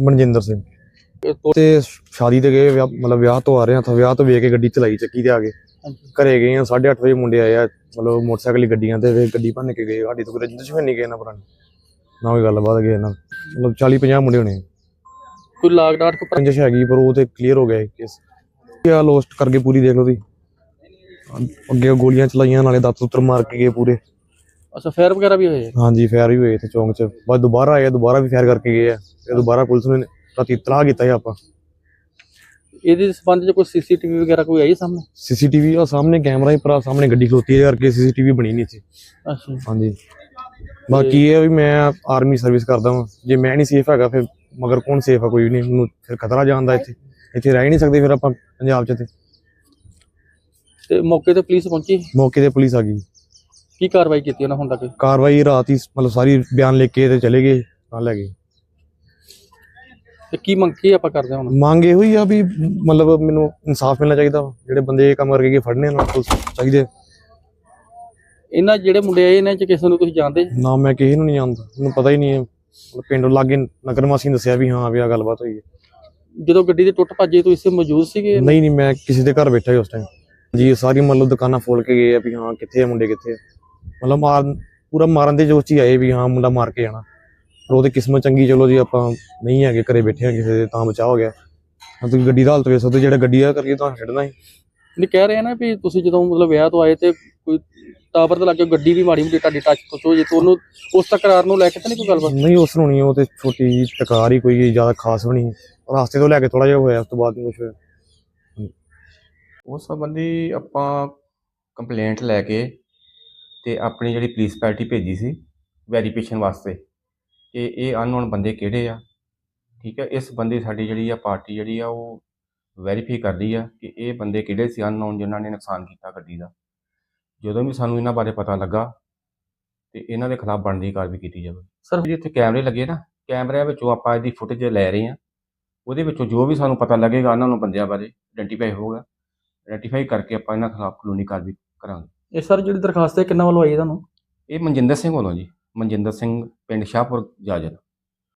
ਮਨਜਿੰਦਰ ਸਿੰਘ। ਇਹ ਤੋਂ- ਸ਼ਾਦੀ ਤੇ ਗਏ ਵਿਆਹ- ਮਤਲਬ ਵਿਆਹ ਤੋਂ ਆ ਰਹੇ ਆ ਤਾਂ ਵਿਆਹ ਤੋਂ ਵੇਖ ਕੇ ਗੱਡੀ ਚਲਾਈ ਚੱਕੀ ਤੇ ਆ ਗਏ। ਘਰੇ ਗਏ ਆ 8:30 ਵਜੇ ਮੁੰਡੇ ਆਏ ਆ ਮਤਲਬ ਮੋਟਰਸਾਈਕਲ ਦੀ ਗੱਡੀਆਂ ਤੇ ਫਿਰ ਗੱਡੀ ਭੰਨ ਕੇ ਗਏ ਸਾਡੀ ਤੋਂ ਕੋਈ ਰੰਜਿਸ਼ ਵੀ ਨਹੀਂ ਗਏ ਨਾ ਪੁਰਾਣੀ ਨਾ ਕੋਈ ਗੱਲਬਾਤ ਗਏ ਨਾ ਮਤਲਬ 40 50 ਮੁੰਡੇ ਹੋਣੇ ਕੋਈ ਲਾਗ ਡਾਟ ਕੋ ਰੰਜਿਸ਼ ਹੈਗੀ ਪਰ ਉਹ ਤੇ ਕਲੀਅਰ ਹੋ ਗਿਆ ਕੇਸ ਕਿਆ ਲੋਸਟ ਕਰਕੇ ਪੂਰੀ ਦੇਖ ਲਓ ਦੀ ਅੱਗੇ ਗੋਲੀਆਂ ਚਲਾਈਆਂ ਨਾਲੇ ਦਾਤ ਉੱਤਰ ਮਾਰ ਕੇ ਗਏ ਪੂਰੇ। ਅੱਛਾ ਫੇਰ ਵਗੈਰਾ ਵੀ ਹੋਏ ਹਾਂਜੀ ਫਾਇਰ ਵੀ ਹੋਏ ਇੱਥੇ ਚੌਂਕ 'ਚ। ਬਾਅਦ ਦੁਬਾਰਾ ਆਏ ਦੁਬਾਰਾ ਵੀ ਫਾਇਰ ਕਰਕੇ ਗਏ ਆ। ਤੇ ਦੁਬਾਰਾ ਪੁਲਿਸ ਨੇ ਰਾਤੀ ਇਤਲਾਹ ਕੀਤਾ ਹੈ ਆਪਾਂ। ਇਹਦੇ ਸੰਬੰਧ ਚ ਕੋਈ ਸੀਸੀਟੀਵੀ ਵਗੈਰਾ ਕੋਈ ਆਈ ਸਾਹਮਣੇ? ਸੀਸੀਟੀਵੀ ਆ ਸਾਹਮਣੇ ਕੈਮਰਾ ਹੀ ਪਰ ਆਹ ਸਾਹਮਣੇ ਗੱਡੀ ਖਲੋਤੀ ਹੈ ਕਰਕੇ ਸੀਸੀਟੀਵੀ ਬਣੀ ਨਹੀਂ ਸੀ ਅੱਛਾ। ਹਾਂਜੀ। ਬਾਕੀ ਇਹ ਵੀ ਮੈਂ ਆਰਮੀ ਸਰਵਿਸ ਕਰਦਾ ਹਾਂ ਜੇ ਮੈਂ ਨਹੀਂ ਸੇਫ ਹੈਗਾ ਫਿਰ ਮਗਰ ਕੌਣ ਸੇਫ ਆ ਕੋਈ ਵੀ ਨਹੀਂ ਮੈਨੂੰ ਫਿਰ ਖਤਰਾ ਜਾਂਦਾ ਇੱਥੇ। ਇੱਥੇ ਰਹਿ ਹੀ ਨਹੀਂ ਸਕਦੇ ਫਿਰ ਆਪਾਂ ਪੰਜਾਬ 'ਚ ਤੇ ਤੇ ਮੌਕੇ ਤੇ ਪੁਲਿਸ ਪਹੁੰਚੀ? ਮੌਕੇ ਤੇ ਪੁਲਿਸ ਆ ਗਈ। ਕੀ ਕਾਰਵਾਈ ਕੀਤੀ ਉਹਨਾਂ ਹੁਣ ਤੱਕ? ਕਾਰਵਾਈ ਰਾਤ ਹੀ ਮਤਲਬ ਸਾਰੀ ਬਿਆਨ ਲਿਖ ਕੇ ਤੇ ਚਲੇ ਗਏ ਨਾਲ ਲੈ ਗਏ। ਤੇ ਕੀ ਮੰਗ ਕੀ ਆਪਾਂ ਕਰਦੇ ਹਾਂ ਹੁਣ? ਮੰਗ ਇਹੋ ਹੀ ਆ ਵੀ ਮਤਲਬ ਮੈਨੂੰ ਇਨਸਾਫ ਮਿਲਣਾ ਚਾਹੀਦਾ ਵਾ। ਜਿਹੜੇ ਬੰਦੇ ਇਹ ਕੰਮ ਕਰਕੇ ਗਏ ਫੜਨੇ ਨੂੰ ਪੁਲਿਸ ਚਾਹੀਦੇ ਇਹਨਾਂ ਜਿਹੜੇ ਮੁੰਡੇ ਆਏ ਇਹਨਾਂ ਚ ਕਿਸੇ ਨੂੰ ਤੁਸੀਂ ਜਾਣਦੇ? ਨਾ ਮੈਂ ਕਿਸੇ ਨੂੰ ਨਹੀਂ ਜਾਣਦਾ ਮੈਨੂੰ ਪਤਾ ਹੀ ਨਹੀਂ ਹੈ। ਮਤਲਬ ਪਿੰਡੋਂ ਲਾਗੇ ਨਗਰ ਨੇ ਦੱਸਿਆ ਵੀ ਹਾਂ ਵੀ ਆ ਗੱਲਬਾਤ ਹੋਈ ਹੈ। ਜਦੋਂ ਗੱਡੀ ਦੇ ਟੁੱਟ ਭੱਜੇ ਤੁਸੀਂ ਇੱਥੇ ਮੌਜੂਦ ਸੀਗੇ? ਨਹੀਂ ਨਹੀਂ ਮੈਂ ਕਿਸੇ ਦੇ ਘਰ ਬੈਠਾ ਹੀ ਉਸ ਟਾਈਮ ਜੀ ਸਾਰੀ ਮਤਲਬ ਦੁਕਾਨਾਂ ਫੋਲ ਕੇ ਗਏ ਆ ਵੀ ਹਾਂ ਕਿੱਥੇ ਆ ਮੁੰਡੇ ਕਿੱਥੇ ਆ? ਮਤਲਬ ਮਾਰ ਪੂਰਾ ਮਾਰਨ ਦੇ ਜੋਸ਼ 'ਚ ਹੀ ਆਏ ਵੀ ਹਾਂ ਮੁੰਡਾ ਮਾਰ ਕੇ ਜਾਣਾ। ਪਰ ਉਹਦੀ ਕਿਸਮਤ ਚੰਗੀ ਚਲੋ ਜੀ ਆਪਾਂ ਨਹੀਂ ਹੈਗੇ ਘਰੇ ਬੈਠੇ ਆ ਕਿਸੇ ਦੇ ਤਾਂ ਬਚਾਅ ਹੋ ਗਿਆ। ਹਾਂ ਤੁਸੀਂ ਗੱਡੀ ਦਾ ਹਾਲਤ ਵੇਖ ਸਕਦੇ ਹੋ, ਜਿਹੜਾ ਗੱਡੀ ਆ ਕਰਕੇ ਤਾਂ ਛੱਡਣਾ ਹੀ। ਨਹੀਂ ਕਹਿ ਰਹੇ ਆ ਨਾ ਵੀ ਤੁਸੀਂ ਜਦੋਂ ਮਤਲਬ ਵਿਆਹ ਤੋਂ ਆਏ ਤੇ ਕੋਈ ਟਾਵਰ ਤੇ ਲੱਗੇ ਗੱਡੀ ਵੀ ਮਾੜੀ ਮੋਟੀ ਤੁਹਾਡੀ ਟੱਚ ਤੋਂ ਹੋ ਜੇ ਤੇ ਉਹਨੂੰ ਉਸ ਤਕਰਾਰ ਨੂੰ ਲੈ ਕੇ ਤਾਂ ਨਹੀਂ ਕੋਈ ਗੱਲਬਾਤ? ਨਹੀਂ ਉਸ ਨੂੰ ਨਹੀਂ ਉਹ ਤੇ ਛੋਟੀ ਜਿਹੀ ਟਕਾਰ ਹੀ ਕੋਈ ਜ਼ਿਆਦਾ ਖਾਸ ਵੀ ਨਹੀਂ। ਰਾਸਤੇ ਤੋਂ ਲੈ ਕੇ ਥੋੜਾ ਜਿਹਾ ਹੋਇਆ ਉਸ ਤੋਂ ਬਾਅਦ ਨਹੀਂ ਕੁਝ ਹੋਇਆ ਉਸ ਸੰਬੰਧੀ ਆਪਾਂ ਕੰਪਲੇਂਟ ਲੈ ਕੇ ਤੇ ਆਪਣੀ ਜਿਹੜੀ ਪੁਲਿਸ ਪਾਰਟੀ ਭੇਜੀ ਸੀ ਵੈਰੀਫਿਕੇਸ਼ਨ ਵਾਸਤੇ ਕਿ ਇਹ ਅਨਨੋਨ ਬੰਦੇ ਕਿਹੜੇ ਆ? ਠੀਕ ਹੈ ਇਸ ਬੰਦੇ ਸਾਡੀ ਜਿਹੜੀ ਆ ਪਾਰਟੀ ਜਿਹੜੀ ਆ ਉਹ ਵੈਰੀਫਾਈ ਕਰਦੀ ਆ ਕਿ ਇਹ ਬੰਦੇ ਕਿਹੜੇ ਸੀ ਅਨਨੋਨ ਜਿਨ੍ਹਾਂ ਨੇ ਨੁਕਸਾਨ ਕੀਤਾ ਗੱਡੀ ਦਾ। ਜਦੋਂ ਵੀ ਸਾਨੂੰ ਇਹਨਾਂ ਬਾਰੇ ਪਤਾ ਲੱਗਾ ਤੇ ਇਹਨਾਂ ਦੇ ਖਿਲਾਫ ਬਣਦੀ ਕਾਰਵਾਈ ਕੀਤੀ ਜਾਵੇ। ਸਰ ਜੀ ਇੱਥੇ ਕੈਮਰੇ ਲੱਗੇ ਨਾ ਕੈਮਰਿਆਂ ਵਿੱਚੋਂ ਆਪਾਂ ਇਹਦੀ ਫੁਟੇਜ ਲੈ ਰਹੇ ਹਾਂ। ਉਹਦੇ ਵਿੱਚੋਂ ਜੋ ਵੀ ਸਾਨੂੰ ਪਤਾ ਲੱਗੇਗਾ ਉਹਨਾਂ ਨੂੰ ਬੰਦਿਆਂ ਬਾਰੇ ਆਇਡੈਂਟੀਫਾਈ ਹੋਊਗਾ। ਆਇਡੈਂਟੀਫਾਈ ਕਰਕੇ ਆਪਾਂ ਇਹਨਾਂ ਖਿਲਾਫ ਕਾਨੂੰਨੀ ਕਾਰਵਾਈ ਕਰਾਂਗੇ। ਇਹ ਸਰ ਜਿਹੜੀ ਦਰਖਾਸਤ ਹੈ, ਕਿੰਨਾ ਵੱਲੋਂ ਆਈ ਹੈ ਤੁਹਾਨੂੰ? ਇਹ ਮਨਜਿੰਦਰ ਸਿੰਘ ਵੱਲੋਂ ਜੀ। ਮਨਜਿੰਦਰ ਸਿੰਘ, ਪਿੰਡ ਸ਼ਾਹਪੁਰ ਜਾਜਨ